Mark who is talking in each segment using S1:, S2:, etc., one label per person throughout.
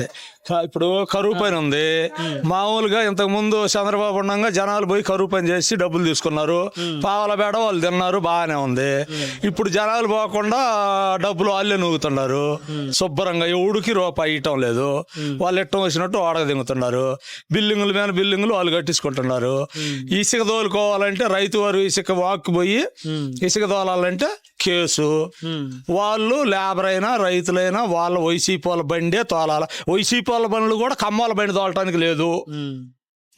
S1: అంతే క- ఇప్పుడు కరువు పని ఉంది. మామూలుగా ఇంతకు ముందు చంద్రబాబు ఉండగా జనాలు పోయి కరువు పని చేసి డబ్బులు తీసుకున్నారు. పావల బేడ వాళ్ళు తిన్నారు బాగానే ఉంది. ఇప్పుడు జనాలు పోకుండా డబ్బులు వాళ్ళే నూగుతున్నారు. శుభ్రంగా ఎవడికి రూపాయి ఇయటం లేదు. వాళ్ళు ఇట్టం వచ్చినట్టు వాడక దింగుతున్నారు బిల్డింగుల మీద బిల్డింగులు వాళ్ళు కట్టించుకుంటున్నారు. ఇసుక తోలుకోవాలంటే రైతు వారు ఇసుక వాక్కు పోయి ఇసుక తోలాలంటే కేసు. వాళ్ళు లేబర్ అయినా రైతులైనా వాళ్ళ వైసీపీ వాళ్ళ బండే తోలాల. వైసీపీ వాళ్ళ బండ్లు కూడా కమ్మాల బండి తోలటానికి లేదు.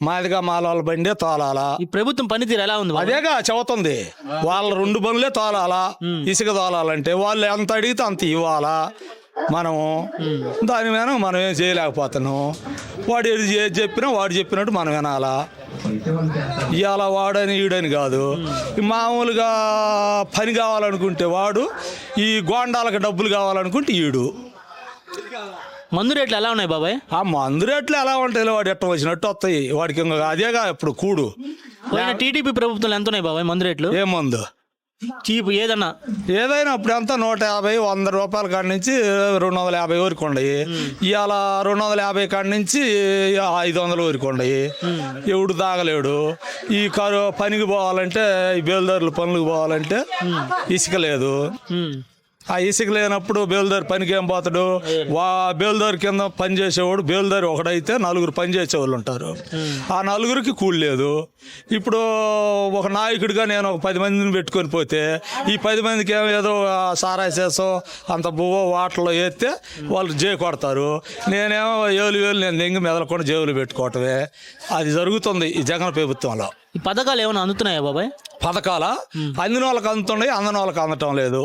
S1: మాదిగా మాల వాళ్ళ బండే తోలాలా.
S2: ఈ ప్రభుత్వం పనితీరు ఎలా ఉంది?
S1: అదేగా చెబుతుంది. వాళ్ళ రెండు బండ్లే తోలాలా. ఇసుక తోలాలంటే వాళ్ళు ఎంత అడిగితే అంత ఇవ్వాలా. మనము దాని మీద మనం ఏం చేయలేకపోతున్నాం. వాడు ఏది చే- చెప్పినా వాడు చెప్పినట్టు మనం వినాలా. ఇవాళ వాడని ఈడని కాదు. మామూలుగా పని కావాలనుకుంటే వాడు ఈ గోండాలకు డబ్బులు కావాలనుకుంటే ఈడు.
S2: మందు రేట్లు ఎలా ఉన్నాయి బాబాయ్?
S1: ఆ మందు రేట్లు ఎలా ఉంటాయి వాడు? ఎట్ట వచ్చినట్టు వస్తాయి. వాడికి ఇంకా అదేగా ఇప్పుడు కూడు.
S2: పోయిన టీడీపీ ప్రభుత్వంలో ఎంత ఉన్నాయి బాబాయ్ మందు రేట్లు?
S1: ఏ మందు?
S2: చీప్ ఏదన్నా?
S1: ఏదైనా అప్పుడు అంతా నూట యాభై వంద రూపాయల కాడి నుంచి రెండు వందల యాభై వరకు ఉండయి ఇవాళ రెండు వందల యాభై కాడి నుంచి ఐదు వందల వరకు ఉండయి ఎవడు తాగలేడు. ఈ కరు పనికి పోవాలంటే ఈ బేల్దారులు పనులకు పోవాలంటే ఇసుక లేదు. ఆ ఇసుక లేనప్పుడు బేల్దారి పనికి ఏం పోతాడు? వా బేల్దారి కింద పని చేసేవాడు బేల్దారి ఒకడైతే నలుగురు పని చేసేవాళ్ళు ఉంటారు. ఆ నలుగురికి కూలి లేదు. ఇప్పుడు ఒక నాయకుడిగా నేను ఒక పది మందిని పెట్టుకొని పోతే ఈ పది మందికి ఏమో ఏదో సారా చేసో అంత బువ్వ వాటర్లో వేస్తే వాళ్ళు జే కొడతారు. నేనేమో ఏలు వేలు నేను దెంగి మెదలకుండా జేబులు పెట్టుకోవటమే. అది జరుగుతుంది ఈ జగన్ ప్రభుత్వంలో.
S2: ఈ పథకాలు ఏమైనా అందుతున్నాయా బాబాయ్?
S1: పథకాల? అందిన వాళ్ళకి అందుతున్నాయి అందని వాళ్ళకి అందటం లేదు.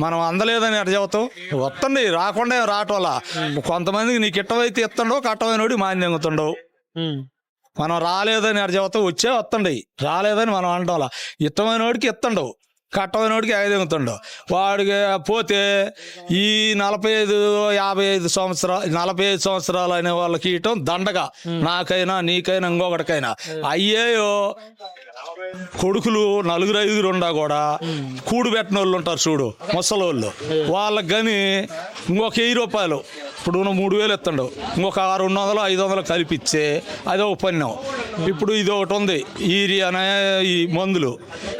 S1: మనం అందలేదని ఎట చెబుతాం వస్తుంది రాకుండా రావటం వల్ల కొంతమందికి నీకు ఇట్టవైతే ఇస్తుండవు కట్టమైనోడి మాన్యంగుతుండవు
S2: ఉమ్.
S1: మనం రాలేదని ఎట చెబుతాం వచ్చే వస్తుండయి రాలేదని మనం అనటం ఇష్టమైనోడికి ఇస్తుండవు. కట్టమైనోడికి ఐదెంగుతుండవు వాడికి పోతే ఈ నలభై ఐదు యాభై ఐదు సంవత్సరాలు నలభై ఐదు సంవత్సరాలు అనే వాళ్ళకి ఇయటం దండగా. నాకైనా నీకైనా ఇంకొకటికైనా అయ్యేయో కొడుకులు నలుగురు ఐదుగురు ఉండా కూడా కూడు పెట్టిన వాళ్ళు ఉంటారు చూడు ముసలోళ్ళు. వాళ్ళకి కానీ ఇంకొక వెయ్యి రూపాయలు. ఇప్పుడు నువ్వు మూడు వేలు ఎత్తండు. ఇంకొక రెండు వందలు ఐదు వందలు కలిపిచ్చే అది పన్నం ఇప్పుడు ఇది ఒకటి ఉంది ఈరియా అనే ఈ మందులు.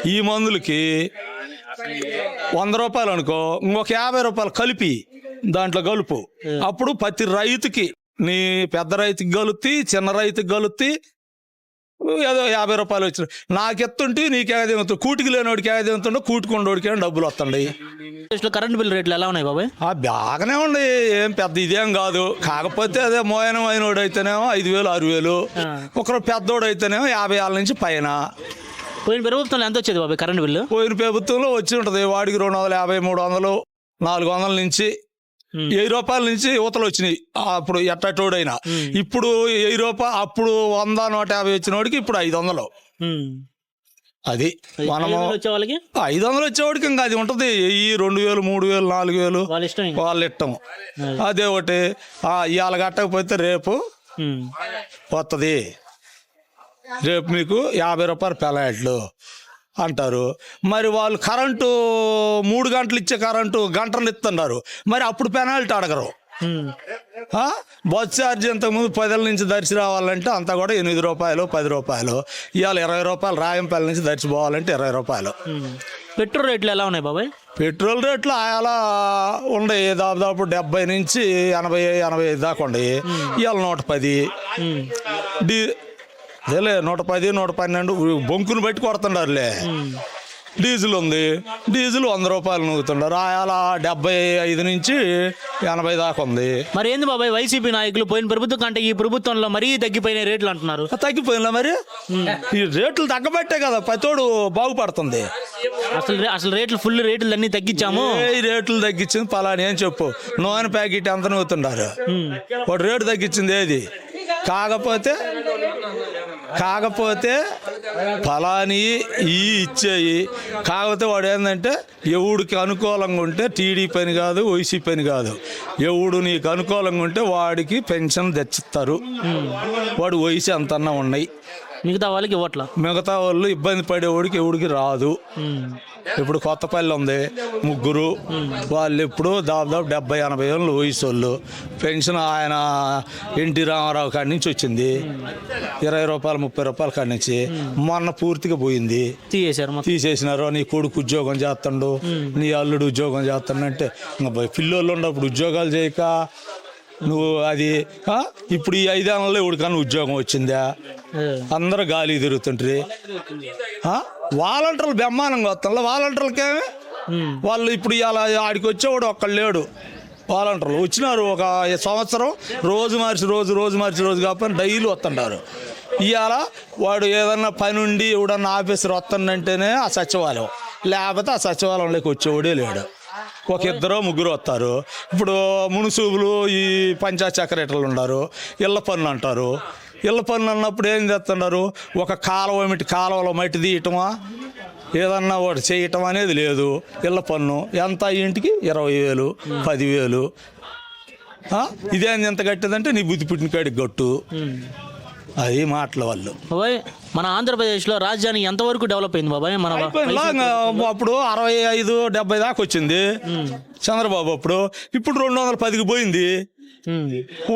S1: ఈ మందులకి వంద రూపాయలు అనుకో ఇంకొక యాభై రూపాయలు కలిపి దాంట్లో కలుపు అప్పుడు ప్రతి రైతుకి నీ పెద్ద రైతుకి గలుత్తి చిన్న రైతుకి గలుత్తి ఏదో యాభై రూపాయలు వచ్చిన నాకు ఎత్తుంటే నీకు ఏది కూటికి లేనివాడికి ఏది కూటుకుండోడికి ఏమో డబ్బులు వస్తుండయి.
S2: కరెంట్ బిల్ రేట్లు ఎలా ఉన్నాయి బాబాయ్?
S1: ఆ బాగానే ఉంది ఏం పెద్ద ఇదేం కాదు. కాకపోతే అదే మోయనం అయినోడు అయితేనేమో ఐదు వేలు ఆరు వేలు. ఒకరు పెద్దోడు అయితేనేమో యాభై ఏళ్ళ నుంచి పైన.
S2: పోయిన ప్రభుత్వంలో ఎంత వచ్చేది బాబాయ్ కరెంట్ బిల్లు
S1: పోయిన ప్రభుత్వంలో వచ్చి ఉంటుంది. వాడికి రెండు వందల యాభై మూడు వందలు నాలుగు వందల నుంచి. వెయ్యి రూపాయల నుంచి యువతలు వచ్చినాయి. అప్పుడు ఎట్టటోడైనా. ఇప్పుడు వెయ్యి రూపాయలు అప్పుడు వంద నూట యాభై వచ్చినోడికి ఇప్పుడు ఐదు వందలు. అది మనము ఐదు వందలు వచ్చేవాడికి ఇంకా అది ఉంటది. ఈ రెండు వేలు మూడు వేలు నాలుగు వేలు
S2: వాళ్ళ ఇష్టం
S1: అదే. ఒకటి. ఇవాళ కట్టకపోతే రేపు. వస్తుంది రేపు మీకు యాభై రూపాయలు పెలాట్లు అంటారు. మరి వాళ్ళు కరెంటు మూడు గంటలు ఇచ్చే కరెంటు గంటలు ఇస్తున్నారు. మరి అప్పుడు పెనాల్టీ అడగరు? బస్ ఛార్జ్ ఇంతకుముందు పదిల నుంచి దర్శి రావాలంటే అంతా కూడా ఎనిమిది రూపాయలు పది రూపాయలు. ఇవాళ ఇరవై రూపాయలు రాయంపల్లి నుంచి దర్శి పోవాలంటే ఇరవై రూపాయలు.
S2: పెట్రోల్ రేట్లు ఎలా ఉన్నాయి బాబాయ్?
S1: పెట్రోల్ రేట్లు అలా ఉండయి దాదాపు డెబ్బై నుంచి ఎనభై ఎనభై ఐదు దాకా ఉండయి ఇవాళ నూట పది. డీ అదేలే నూట పది నూట పన్నెండు బొంకును బట్టి కొడుతుండారులే. డీజిల్ ఉంది. డీజిల్ వంద రూపాయలు నూగుతుండారు. అలా డెబ్బై ఐదు నుంచి ఎనభై దాకా ఉంది.
S2: మరి ఏంది బాబాయ్ వైసీపీ నాయకులు పోయిన ప్రభుత్వం కంటే ఈ ప్రభుత్వంలో మరీ తగ్గిపోయిన రేట్లు అంటున్నారు.
S1: తగ్గిపోయిందా మరి? ఈ రేట్లు తగ్గబట్టే కదా ప్రతోడు బాగుపడుతుంది.
S2: అసలు అసలు రేట్లు ఫుల్ రేట్లు అన్ని తగ్గించాము.
S1: ఏ రేట్లు తగ్గించింది పలాని ఏం చెప్పు. నూనె ప్యాకెట్ ఎంత నూగుతుండారు. వాడు రేటు తగ్గించింది ఏది? కాకపోతే కాకపోతే ఫలాని ఈ ఇచ్చేయి. కాకపోతే వాడు ఏంటంటే ఎవడికి అనుకూలంగా ఉంటే టీడీ పని కాదు వైసీ పని కాదు. ఎవడు నీకు అనుకూలంగా ఉంటే వాడికి పెన్షన్ తెచ్చిస్తారు. వాడు వయసు ఎంతన్నా ఉన్నాయి.
S2: మిగతా వాళ్ళకి ఇవ్వట్లా?
S1: మిగతా వాళ్ళు ఇబ్బంది పడేవాడికి ఎవడికి రాదు. ఇప్పుడు కొత్తపల్లి ఉంది ముగ్గురు. వాళ్ళు ఇప్పుడు దాదాపు డెబ్బై ఎనభై ఏళ్ళు వయసు వాళ్ళు పెన్షన్ ఆయన ఎన్టీ రామారావు కాడి నుంచి వచ్చింది. ఇరవై రూపాయలు ముప్పై రూపాయల కాడి నుంచి. మొన్న పూర్తిగా పోయింది.
S2: తీసేశారు
S1: తీసేసినారు. నీ కొడుకు ఉద్యోగం చేస్తాడు. నీ అల్లుడు ఉద్యోగం చేస్తాడు అంటే ఇంకా పిల్లోళ్ళు ఉన్నప్పుడు ఉద్యోగాలు చేయక నువ్వు అది? ఇప్పుడు ఈ ఐదేళ్ళలో ఎవరికన్నా ఉద్యోగం వచ్చిందా. అందరూ గాలి తిరుగుతుంటారు వాలంటీర్లు బ్రహ్మాండంగా వస్తారు వాలంటీర్లకేమి. వాళ్ళు ఇప్పుడు ఇలా ఆడికి వచ్చేవాడు ఒక్కడు లేడు. వాలంటీర్లు వచ్చినారు ఒక సంవత్సరం. రోజు మార్చి రోజు రోజు మార్చి రోజు కాకపోతే డైలీ వస్తుంటారు ఇవాళ వాడు ఏదన్నా పని ఉండి ఎవడన్నా ఆఫీసర్ వస్తుందంటేనే ఆ సచివాలయం. లేకపోతే ఆ సచివాలయంలోకి వచ్చేవాడే లేడు. ఒక ఇద్దరు ముగ్గురు వస్తారు. ఇప్పుడు మునుసూబులు ఈ పంచాయత్ సెక్రటరీలు ఉన్నారు ఇళ్ళ పన్ను అంటారు. ఇళ్ళ పన్ను అన్నప్పుడు ఏం చేస్తున్నారు? ఒక కాలువ ఏమిటి? కాలువలో మట్టి తీయటమా? ఏదన్నా ఒకటి చేయటం అనేది లేదు. ఇళ్ళ పన్ను ఎంత ఇంటికి? ఇరవై వేలు పదివేలు. ఇదేంది ఎంత కట్టేదంటే నీ బుద్ధి పుట్టిన కాడికి గట్టు అది మాటల వాళ్ళు?
S2: బాబాయ్ మన ఆంధ్రప్రదేశ్లో రాజధాని ఎంతవరకు డెవలప్ అయింది బాబాయ్? మన
S1: ఇంకా అప్పుడు అరవై ఐదు డెబ్బై దాకా వచ్చింది. చంద్రబాబు అప్పుడు. ఇప్పుడు రెండు వందల పదికి పోయింది.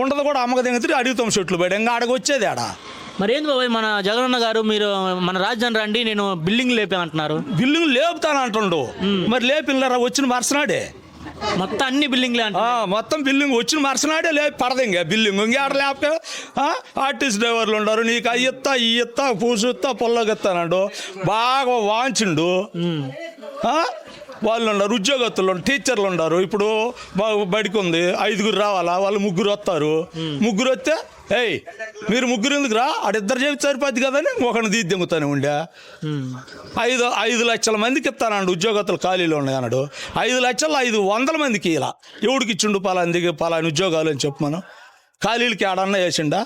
S1: ఉండదు కూడా అమ్మక దింగితే అడుగుతాం చెట్లు పడి ఇంకా ఆడకి వచ్చేది ఆడ.
S2: మరి ఏంది బాబాయ్ మన జగనన్న గారు మీరు మన రాజధాని రండి నేను బిల్డింగ్ లేపా అంటున్నారు
S1: బిల్లులు లేపుతానంటుండు మరి లేపిల్లరా వచ్చిన మరుసనాడే?
S2: మొత్తం అన్ని బిల్డింగ్లే
S1: మొత్తం బిల్డింగ్ వచ్చిన మరుసనాడే లేదు పడదు ఇంకా బిల్డింగ్. ఇంకా లేకపోతే ఆర్టిస్ట్ డ్రైవర్లు ఉన్నారు నీకు అయ్యత్తా ఇయ్యత్తా ఎత్తా పూసుత్తా పొల్లగెత్తానండు బాగా వాంచిండు. వాళ్ళు ఉన్నారు ఉద్యోగస్తులు టీచర్లు ఉన్నారు ఇప్పుడు బడికి ఉంది ఐదుగురు రావాలా వాళ్ళు ముగ్గురు వస్తారు. ముగ్గురు వస్తే ఏయ్ మీరు ముగ్గురు ఎందుకు రా ఆడిద్దరు చెబితే సరిపోద్ది కదని ఒకరిని దింగుతానే ఉండే. ఐదు ఐదు లక్షల మందికి ఇస్తానండు ఉద్యోగస్తులు ఖాళీలు ఉన్నాయి అన్నాడు. ఐదు లక్షలు ఐదు వందల మందికి ఇలా. ఎవడికి ఇచ్చిండు పలాని దిగి పలాని ఉద్యోగాలు అని చెప్పు మనం. ఖాళీలకి ఆడన్నా వేసిండా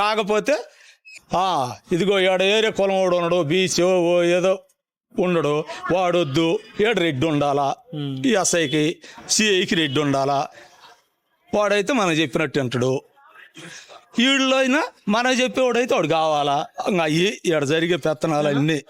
S1: కాకపోతే ఇదిగో ఏడ ఏరియా కులం వాడు ఉన్నాడు బీసీ ఓ ఏదో ఉండడు వాడొద్దు ఏడు రెడ్డి ఉండాలా? ఈ ఎస్ఐకి సిఐకి రెడ్డి ఉండాలా? వాడైతే మనం చెప్పినట్టు అంటాడు. వీళ్ళు అయినా మనం చెప్పేవాడైతే వాడు కావాలా? ఇంకా అయ్యి ఇక్కడ జరిగే పెత్తనాలు అన్నీ